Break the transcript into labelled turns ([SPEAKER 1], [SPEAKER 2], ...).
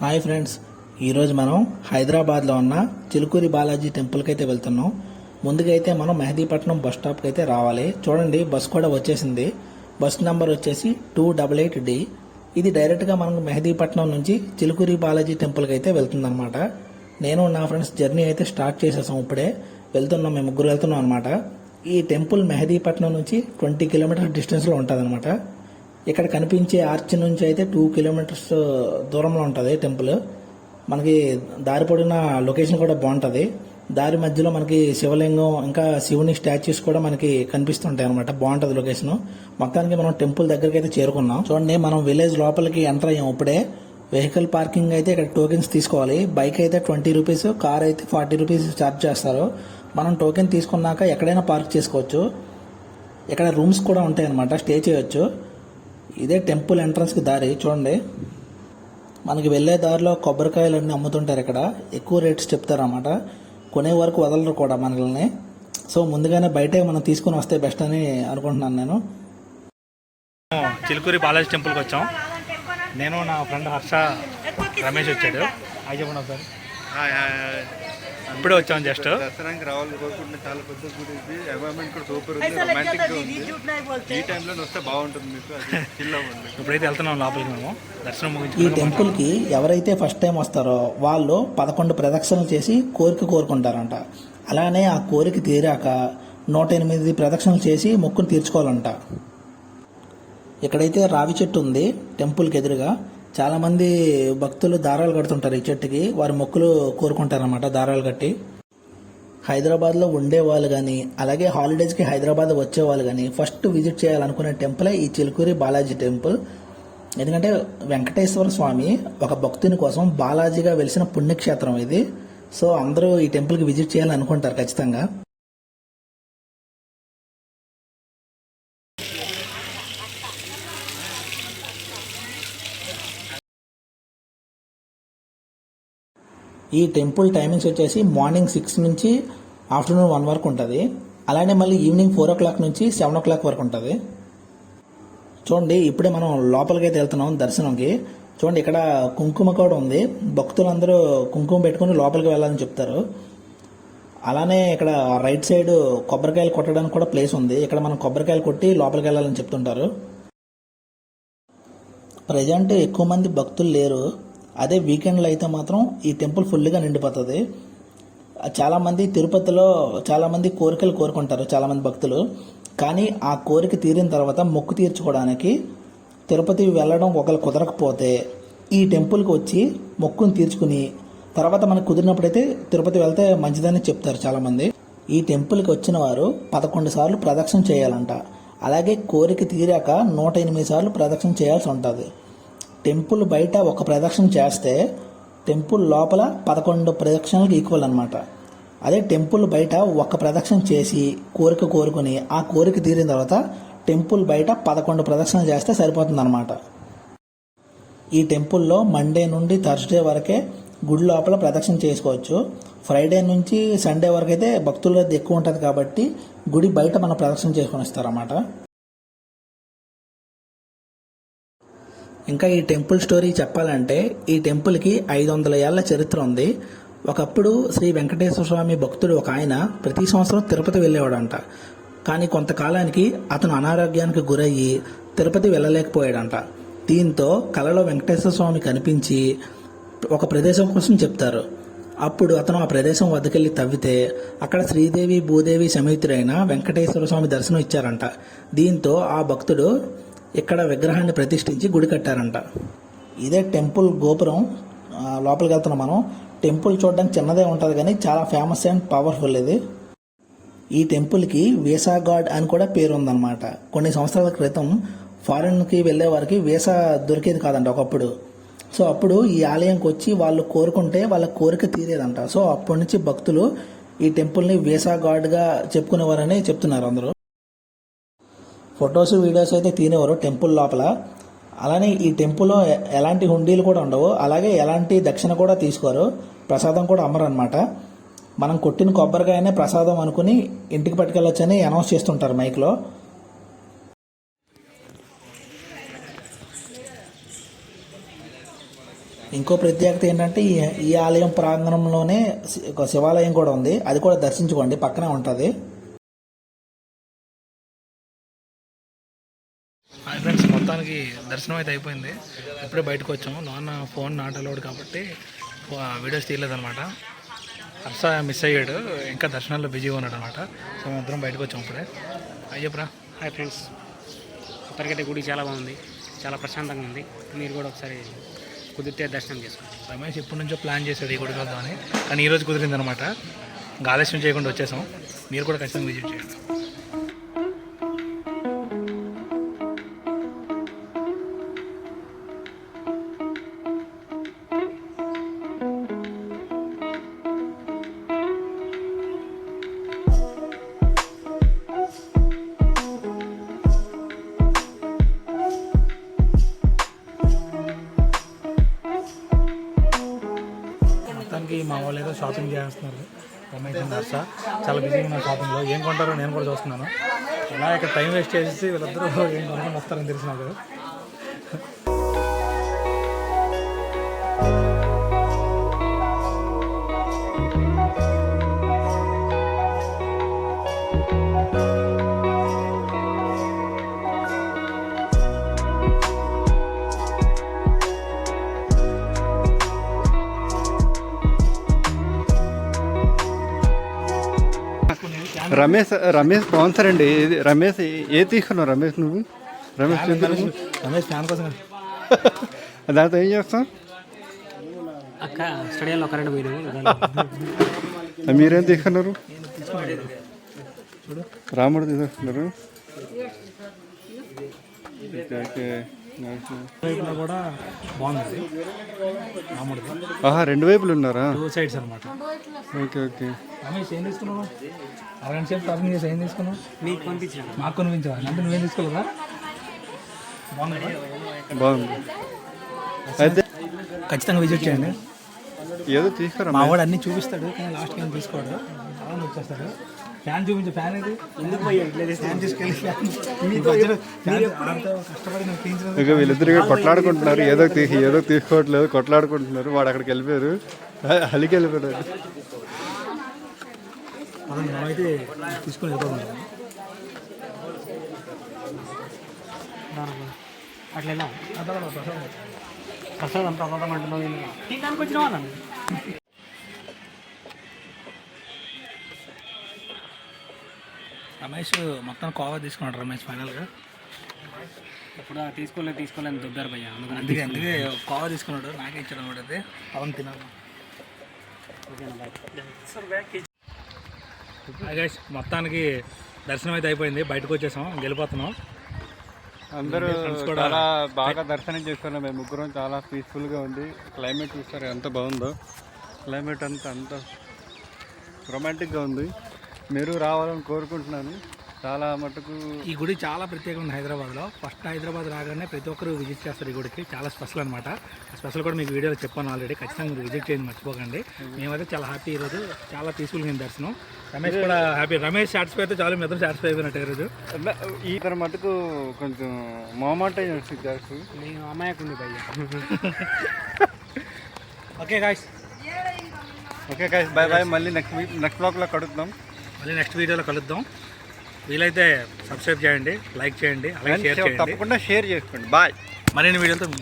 [SPEAKER 1] Hi friends. ఈరోజు మనం హైదరాబాద్లో ఉన్న చిలుకూరి బాలాజీ టెంపుల్కి అయితే వెళ్తున్నాం. ముందుగా అయితే మనం మెహదీపట్నం బస్ స్టాప్కి అయితే రావాలి. చూడండి బస్ కూడా వచ్చేసింది. బస్ నెంబర్ వచ్చేసి టూ డబల్ ఎయిట్ డి. ఇది డైరెక్ట్గా మనం మెహదీపట్నం నుంచి చిలుకూరి బాలాజీ టెంపుల్కి అయితే వెళ్తుందన్నమాట. నేను నా ఫ్రెండ్స్ జర్నీ అయితే స్టార్ట్ చేసేసాం ఇప్పుడే. వెళ్తున్నాం మేము ముగ్గురు వెళ్తున్నాం అనమాట ఈ టెంపుల్ మెహదీపట్నం నుంచి ట్వంటీ కిలోమీటర్ డిస్టెన్స్లో ఉంటుంది ఇక్కడ కనిపించే ఆర్చ్ నుంచి అయితే టూ కిలోమీటర్స్ దూరంలో ఉంటుంది టెంపుల్ మనకి దారి పొడిన లొకేషన్ కూడా బాగుంటుంది. దారి మధ్యలో మనకి శివలింగం ఇంకా శివుని స్టాచ్యూస్ కూడా మనకి కనిపిస్తుంటాయి అనమాట బాగుంటుంది లొకేషన్ మొత్తానికి మనం టెంపుల్ దగ్గరికి అయితే చేరుకున్నాం. చూడండి మనం విలేజ్ లోపలికి ఎంటర్ అయ్యాం ఇప్పుడే. వెహికల్ పార్కింగ్ అయితే ఇక్కడ టోకెన్స్ తీసుకోవాలి. బైక్ అయితే ట్వంటీ రూపీస్ కార్ అయితే ఫార్టీ రూపీస్ ఛార్జ్ చేస్తారు. మనం టోకెన్ తీసుకున్నాక ఎక్కడైనా పార్క్ చేసుకోవచ్చు. ఇక్కడ రూమ్స్ కూడా ఉంటాయి అనమాట స్టే చేయొచ్చు. ఇదే టెంపుల్ ఎంట్రన్స్కి దారి చూడండి. మనకి వెళ్ళే దారిలో కొబ్బరికాయలు అన్నీ అమ్ముతుంటారు ఇక్కడ. ఎక్కువ రేట్స్ చెప్తారు అన్నమాట కొనే వరకు వదలరు కూడా మనల్ని. సో ముందుగానే బయటే మనం తీసుకుని వస్తే బెస్ట్ అని అనుకుంటున్నాను నేను. చిలుకూరి బాలాజీ టెంపుల్కి వచ్చాం. నేను నా ఫ్రెండ్ హర్ష రమేష్ వచ్చాడు. చెప్పండి
[SPEAKER 2] హాయ్ హాయ్ హాయ్.
[SPEAKER 1] ఇప్పుడే వచ్చాం జస్ట్
[SPEAKER 2] దసరాకి రావాలని కోరుకుంటున్న చాలా పెద్ద గుడి ఇది. కూడా సూపర్ ఉంది. రొమాంటిక్గా ఉంది. ఈ టైంలో వస్తే బాగుంటుంది మీకు. అది చిల్ అవ్వండి
[SPEAKER 1] ఇప్పుడైతే వెళ్తున్నాం లోపలికి మేము. దర్శనం
[SPEAKER 3] ఈ
[SPEAKER 1] ముగించి
[SPEAKER 3] టెంపుల్కి ఎవరైతే ఫస్ట్ టైం వస్తారో వాళ్ళు పదకొండు ప్రదక్షిణలు చేసి కోరిక కోరుకుంటారంట. అలానే ఆ కోరిక తీరాక నూట ఎనిమిది ప్రదక్షిణలు చేసి మొక్కును తీర్చుకోవాలంట. ఇక్కడైతే రావి చెట్టు ఉంది టెంపుల్కి ఎదురుగా చాలా మంది భక్తులు దారాలు కడుతుంటారు ఈ చెట్టుకి. వారి మొక్కులు కోరుకుంటారనమాట దారాలు కట్టి. హైదరాబాద్లో ఉండే వాళ్ళు కానీ అలాగే హాలిడేస్కి హైదరాబాద్ వచ్చే వాళ్ళు కానీ ఫస్ట్ విజిట్ చేయాలనుకునే టెంపులే ఈ చిలుకూరి బాలాజీ టెంపుల్. ఎందుకంటే వెంకటేశ్వర స్వామి ఒక భక్తుని కోసం బాలాజీగా వెలిసిన పుణ్యక్షేత్రం ఇది. సో అందరూ ఈ టెంపుల్కి విజిట్ చేయాలనుకుంటారు ఖచ్చితంగా. ఈ టెంపుల్ టైమింగ్స్ వచ్చేసి మార్నింగ్ సిక్స్ నుంచి ఆఫ్టర్నూన్ వన్ వరకు ఉంటుంది. అలానే మళ్ళీ ఈవినింగ్ ఫోర్ ఓ క్లాక్ నుంచి సెవెన్ ఓ క్లాక్ వరకు ఉంటుంది. చూడండి ఇప్పుడే మనం లోపలికి అయితే వెళ్తున్నాం దర్శనంకి. చూడండి ఇక్కడ కుంకుమ కూడా ఉంది. భక్తులందరూ కుంకుమ పెట్టుకుని లోపలికి వెళ్ళాలని చెప్తారు. అలానే ఇక్కడ రైట్ సైడ్ కొబ్బరికాయలు కొట్టడానికి కూడా ప్లేస్ ఉంది. ఇక్కడ మనం కొబ్బరికాయలు కొట్టి లోపలికి వెళ్ళాలని చెప్తుంటారు. ప్రజెంట్ ఎక్కువ మంది భక్తులు లేరు. అదే వీకెండ్లో అయితే మాత్రం ఈ టెంపుల్ ఫుల్గా నిండిపోతుంది. చాలామంది తిరుపతిలో చాలామంది కోరికలు కోరుకుంటారు చాలామంది భక్తులు. కానీ ఆ కోరిక తీరిన తర్వాత మొక్కు తీర్చుకోవడానికి తిరుపతి వెళ్ళడం ఒకరు కుదరకపోతే ఈ టెంపుల్కి వచ్చి మొక్కును తీర్చుకుని తర్వాత మనకు కుదిరినప్పుడైతే తిరుపతి వెళ్తే మంచిదని చెప్తారు చాలామంది ఈ టెంపుల్కి వచ్చిన వారు పదకొండు సార్లు ప్రదక్షిణ చేయాలంట. అలాగే కోరిక తీరాక నూట ఎనిమిది సార్లు ప్రదక్షిణ చేయాల్సి ఉంటుంది. టెంపుల్ బయట ఒక ప్రదక్షిణ చేస్తే టెంపుల్ లోపల పదకొండు ప్రదక్షిణలకు ఈక్వల్ అనమాట అదే టెంపుల్ బయట ఒక ప్రదక్షిణ చేసి కోరిక కోరుకుని ఆ కోరిక తీరిన తర్వాత టెంపుల్ బయట పదకొండు ప్రదక్షిణలు చేస్తే సరిపోతుంది అనమాట ఈ టెంపుల్లో మండే నుండి థర్స్డే వరకే గుడి లోపల ప్రదక్షిణ చేసుకోవచ్చు. ఫ్రైడే నుంచి సండే వరకు అయితే భక్తుల ఎక్కువ ఉంటుంది కాబట్టి గుడి బయట మనం ప్రదక్షిణ చేసుకొని ఇస్తారన్నమాట ఇంకా ఈ టెంపుల్ స్టోరీ చెప్పాలంటే ఈ టెంపుల్కి ఐదు వందల ఏళ్ళ చరిత్ర ఉంది. ఒకప్పుడు శ్రీ వెంకటేశ్వర స్వామి భక్తుడు ఒక ఆయన ప్రతి సంవత్సరం తిరుపతి వెళ్ళేవాడంట. కానీ కొంతకాలానికి అతను అనారోగ్యానికి గురయ్యి తిరుపతి వెళ్ళలేకపోయాడంట. దీంతో కలలో వెంకటేశ్వర స్వామి కనిపించి ఒక ప్రదేశం కోసం చెప్తారు. అప్పుడు అతను ఆ ప్రదేశం వద్దకెళ్ళి తవ్వితే అక్కడ శ్రీదేవి భూదేవి సమేతుడైన వెంకటేశ్వర స్వామి దర్శనం ఇచ్చారంట. దీంతో ఆ భక్తుడు ఇక్కడ విగ్రహాన్ని ప్రతిష్ఠించి గుడి కట్టారంట. ఇదే టెంపుల్ గోపురం లోపలికి వెళ్తున్నాం మనం. టెంపుల్ చూడడానికి చిన్నదే ఉంటుంది కానీ చాలా ఫేమస్ అండ్ పవర్ఫుల్ ఇది. ఈ టెంపుల్కి వీసా గాడ్ అని కూడా పేరు ఉందన్నమాట. కొన్ని సంవత్సరాల క్రితం ఫారెన్కి వెళ్ళే వారికి వీసా దొరికేది కాదంట ఒకప్పుడు. సో అప్పుడు ఈ ఆలయంకి వచ్చి వాళ్ళు కోరుకుంటే వాళ్ళ కోరిక తీరేదంట. సో అప్పటి నుంచి భక్తులు ఈ టెంపుల్ని వీసా గాడ్గా చెప్పుకునేవారని చెప్తున్నారు అందరూ. ఫొటోస్ వీడియోస్ అయితే తీనేవారు టెంపుల్ లోపల. అలానే ఈ టెంపుల్లో ఎలాంటి హుండీలు కూడా ఉండవు. అలాగే ఎలాంటి దక్షిణ కూడా తీసుకోరు. ప్రసాదం కూడా అమ్మరు అనమాట మనం కొట్టిన కొబ్బరికాయనే ప్రసాదం అనుకుని ఇంటికి పట్టుకెళ్ళొచ్చని అనౌన్స్ చేస్తుంటారు మైక్లో ఇంకో ప్రత్యేకత ఏంటంటే ఈ ఈ ఆలయం ప్రాంగణంలోనే ఒక శివాలయం కూడా ఉంది. అది కూడా దర్శించుకోండి. పక్కనే ఉంటుంది.
[SPEAKER 1] మొత్తానికి దర్శనం అయితే అయిపోయింది. ఇప్పుడే బయటకు వచ్చాము. నాన్న ఫోన్ నాట్ అలౌడ్ కాబట్టి వీడియోస్ తీయలేదన్నమాట. హర్ష మిస్ అయ్యాడు. ఇంకా దర్శనాల్లో బిజీగా ఉన్నాడు అనమాట సో మేము ఇద్దరం బయటకు వచ్చాము ఇప్పుడే. అయ్యప్రా
[SPEAKER 4] హాయ్ ఫ్రెండ్స్ ఇప్పటికైతే గుడి చాలా బాగుంది. చాలా ప్రశాంతంగా ఉంది. మీరు కూడా ఒకసారి కుదిరితే దర్శనం చేసుకోండి.
[SPEAKER 1] రమేష్ ఎప్పటి నుంచో ప్లాన్ చేశాడు ఈ గుడికి వద్దామని కానీ ఈ రోజు కుదిరింది అనమాట ఇంకా ఆలస్యం చేయకుండా వచ్చేసాం. మీరు కూడా ఖచ్చితంగా విజిట్ చేయండి. వాళ్ళు ఏదో షాపింగ్ చేస్తున్నారు. రమేష్ నర్స చాలా బిజీగా ఉన్నారు షాపింగ్లో ఏం కొంటారో నేను కూడా చూస్తున్నాను. ఇలా ఇక్కడ టైం వేస్ట్ చేసి వీళ్ళందరూ ఏం కొనుక్కొని వస్తారని తెలిసి నాకు
[SPEAKER 2] రమేష్ రమేష్ స్పాన్సర్ అండి. రమేష్ ఏ తీసుకున్నావు రమేష్ నువ్వు? రమేష్.
[SPEAKER 1] రమేష్ ఫ్యాన్ కోసం
[SPEAKER 2] దాంతో ఏం చేస్తాం?
[SPEAKER 4] అక్క స్టడియాలో కరెంట్ పోయినాము.
[SPEAKER 2] మీరేం తీసుకున్నారు? రాముడు తీసుకున్నారు.
[SPEAKER 1] కూడా బాగుంది. రాముడిది
[SPEAKER 2] ఆహా రెండు వైపులు ఉన్నారా?
[SPEAKER 1] టూ సైడ్స్ అనమాట
[SPEAKER 2] ఓకే ఓకే.
[SPEAKER 1] రమేష్ ఏం తీసుకున్నావు? అరగంట సేపు షాపింగ్ చేసి ఏం తీసుకున్నావు?
[SPEAKER 4] మీకు పంపించిన.
[SPEAKER 1] మాకు కొనిపించావా? అంటే నువ్వేం తీసుకోలేదా? బాగుంది?
[SPEAKER 2] బాగుంది. అయితే
[SPEAKER 1] ఖచ్చితంగా విజిట్ చేయండి.
[SPEAKER 2] ఏదో తీసుకురా
[SPEAKER 1] మా వాడు అన్ని చూపిస్తాడు కానీ లాస్ట్ ఏం తీసుకోడు. చాలా వచ్చేస్తాడు. ఫ్యాన్ చూపించు ఫ్యాన్ ఎందుకు తీసుకెళ్ళి
[SPEAKER 2] ఇక వీళ్ళిద్దరు కొట్లాడుకుంటున్నారు. ఏదో తీసి ఏదో తీసుకోవట్లేదు కొట్లాడుకుంటున్నారు. వాడు అక్కడికి వెళ్ళిపోయారు. అలికి
[SPEAKER 1] మనమైతే తీసుకొని వెళ్ళిపోతున్నాం
[SPEAKER 4] అట్లా ప్రసాదం ప్రసాదం. అంటున్నావు తినడానికి వచ్చినావా
[SPEAKER 1] రమేష్ మొత్తం కోవా తీసుకున్నాడు రమేష్ ఫైనల్గా
[SPEAKER 4] ఇప్పుడు తీసుకోలేదు తీసుకోలేని దొబ్బారు భయ్య. అందుకని
[SPEAKER 1] అందుకే అందుకే కోవా తీసుకున్నాడు. నాకే ఇచ్చాడు అనమాట అయితే పవన్ తినాలి గైస్ మొత్తానికి దర్శనం అయితే అయిపోయింది. బయటకు వచ్చేసాం వెళ్ళిపోతున్నాం.
[SPEAKER 2] అందరూ చాలా బాగా దర్శనం చేసుకున్నాం మేము ముగ్గురం చాలా పీస్ఫుల్గా ఉంది క్లైమేట్ చూస్తారు ఎంత బాగుందో. క్లైమేట్ అంతా అంత రొమాంటిక్గా ఉంది. మీరు రావాలని కోరుకుంటున్నాను. చాలా మటుకు
[SPEAKER 1] ఈ గుడి చాలా ప్రత్యేకమైన హైదరాబాద్లో. ఫస్ట్ హైదరాబాద్ రాగానే ప్రతి ఒక్కరు విజిట్ చేస్తారు ఈ గుడికి. చాలా స్పెషల్ అనమాట స్పెషల్ కూడా మీకు వీడియోలో చెప్పాను ఆల్రెడీ ఖచ్చితంగా మీరు విజిట్ చేయండి మర్చిపోకండి. మేమైతే చాలా హ్యాపీ ఈరోజు చాలా పీస్ఫుల్గా అయింది దర్శనం. రమేష్ కూడా హ్యాపీ రమేష్ సాటిస్ఫై అయితే చాలు మిత్రం సాటిస్ఫై అయిపోయినట్టు ఈరోజు
[SPEAKER 2] ఈ తర మటుకు కొంచెం మొహమాటం చేస్తుంది
[SPEAKER 4] నేను అమాయకుంది భయ్య.
[SPEAKER 1] Okay guys
[SPEAKER 2] okay guys bye bye మళ్ళీ నెక్స్ట్ వీక్ నెక్స్ట్ బ్లాగ్లో కడుగుతాం
[SPEAKER 1] మళ్ళీ నెక్స్ట్ వీడియోలో కలుద్దాం. వీలైతే సబ్స్క్రైబ్ చేయండి లైక్ చేయండి అలాగే షేర్ చేయండి.
[SPEAKER 2] తప్పకుండా షేర్ చేసుకోండి. బాయ్
[SPEAKER 1] మరిన్ని వీడియోలతో